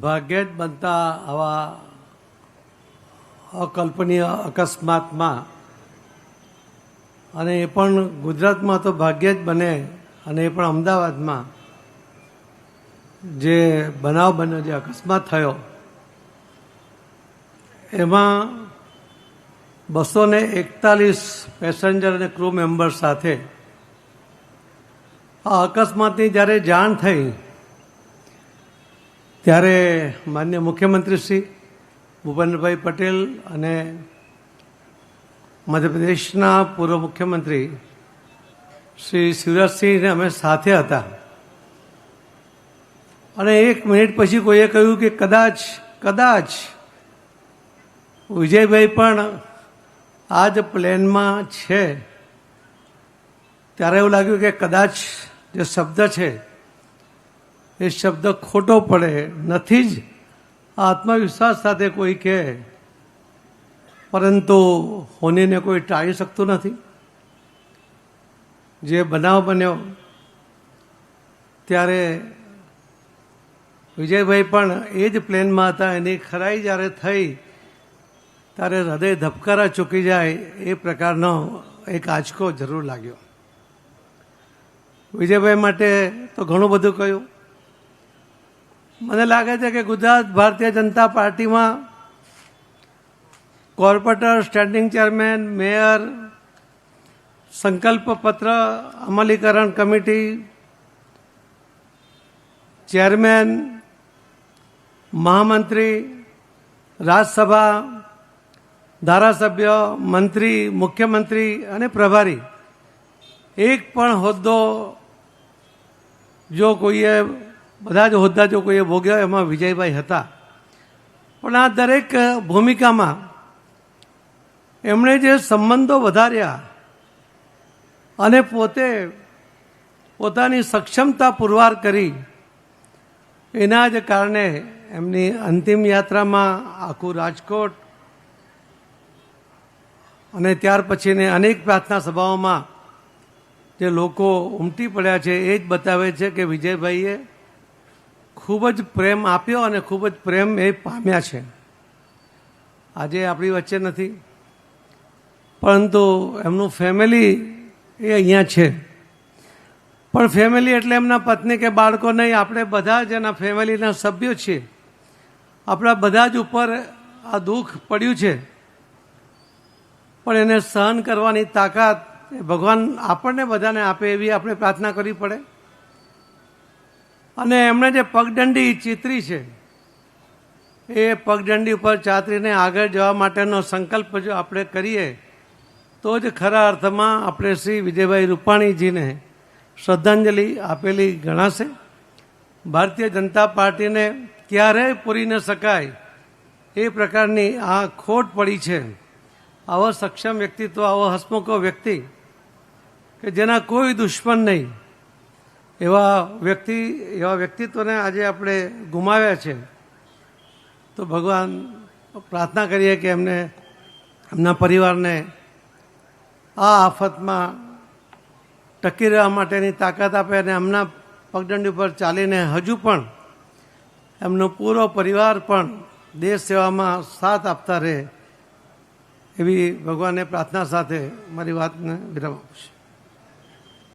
ભાગ્યે જ બનતા આવા અકલ્પનીય અકસ્માતમાં. અને એ પણ ગુજરાતમાં તો ભાગ્યે જ બને અને એ પણ અમદાવાદમાં. જે બનાવ બન્યો, જે અકસ્માત થયો, એમાં બસો ને એકતાલીસ પેસેન્જર અને ક્રૂ મેમ્બર સાથે આ અકસ્માતની જ્યારે જાણ થઈ ત્યારે માન્ય મુખ્યમંત્રી શ્રી ભૂપેન્દ્રભાઈ પટેલ અને મધ્યપ્રદેશના પૂર્વ મુખ્યમંત્રી શ્રી શિવરાજસિંહને અમે સાથે હતા. અને એક મિનિટ પછી કોઈએ કહ્યું કે કદાચ કદાચ વિજયભાઈ પણ આ જ પ્લેનમાં છે. ત્યારે એવું લાગ્યું કે કદાચ જે શબ્દ છે એ શબ્દ ખોટો પડે, નથી જ. આત્મવિશ્વાસ સાથે કોઈ કહે, પરંતુ હોનીને કોઈ ટાળી શકતું નથી. જે બનાવ બન્યો, ત્યારે વિજયભાઈ પણ એ જ પ્લેનમાં હતા, એની ખરાઈ જ્યારે થઈ, ત્યારે હૃદય ધબકારા ચૂકી જાય, એ પ્રકારનો એક આંચકો જરૂર લાગ્યો. વિજયભાઈ માટે તો ઘણું બધું કહ્યું. મને લાગે છે કે ગુજરાત ભારતીય જનતા પાર્ટીમાં કોર્પોરેટર, સ્ટેન્ડિંગ ચેરમેન, મેયર સંકલ્પ પત્ર અમલીકરણ કમિટી, ચેરમેન, મહામંત્રી, રાજ્યસભા, ધારાસભ્ય, મંત્રી, મુખ્યમંત્રી અને પ્રભારી. એક પણ હોદ્દો જો કોઈએ બધા જ હોદ્દા જો કોઈએ ભોગ્યા એમાં વિજયભાઈ હતા. પણ આ દરેક ભૂમિકામાં એમણે જે સંબંધો વધાર્યા અને પોતે પોતાની સક્ષમતા પુરવાર કરી, એના જ કારણે એમની અંતિમ યાત્રામાં આખું રાજકોટ અને ત્યાર પછીને અનેક પ્રાર્થના સભાઓમાં જે લોકો ઉમટી પડ્યા છે, એ જ બતાવે છે કે વિજયભાઈએ ખૂબ જ પ્રેમ આપ્યો અને ખૂબ જ પ્રેમ એ પામ્યા છે. આજે આપણી વચ્ચે નથી. પરંતુ એમનું ફેમિલી એ અહીંયા છે. પણ ફેમિલી એટલે એમના પત્ની કે બાળકો નહીં, આપણે બધા જ એના ફેમિલીના સભ્યો છીએ. આપણા બધા જ ઉપર આ દુઃખ પડ્યું છે. પણ એને સહન કરવાની તાકાત એ ભગવાન આપણને બધાને આપે એવી આપણે પ્રાર્થના કરવી પડે. અને એમણે જે પગદંડી ચિતરી છે, એ પગદંડી ઉપર ચાતરીને આગળ જવા માટેનો સંકલ્પ જો આપણે કરીએ, તો જ ખરા અર્થમાં આપણે શ્રી વિજયભાઈ રૂપાણીજીને શ્રદ્ધાંજલિ આપેલી ગણાશે. ભારતીય જનતા પાર્ટીને ક્યારેય પૂરી ન શકાય એ પ્રકારની આ ખોટ પડી છે. આવો સક્ષમ વ્યક્તિત્વ, આવો હસમુખો વ્યક્તિ કે જેના કોઈ દુશ્મન નહીં. એવા વ્યક્તિ, એવા વ્યક્તિત્વને આજે આપણે ગુમાવ્યા છે. તો ભગવાન પ્રાર્થના કરીએ કે એમને, એમના પરિવારને આ આફતમાં ટકી રહેવા માટેની તાકાત આપે અને એમના પગદંડી ઉપર ચાલીને હજુ પણ એમનો પૂરો પરિવાર પણ દેશ સેવામાં સાથ આપતા રહે એવી ભગવાનને પ્રાર્થના સાથે મારી વાતને વિરામ આપું છું.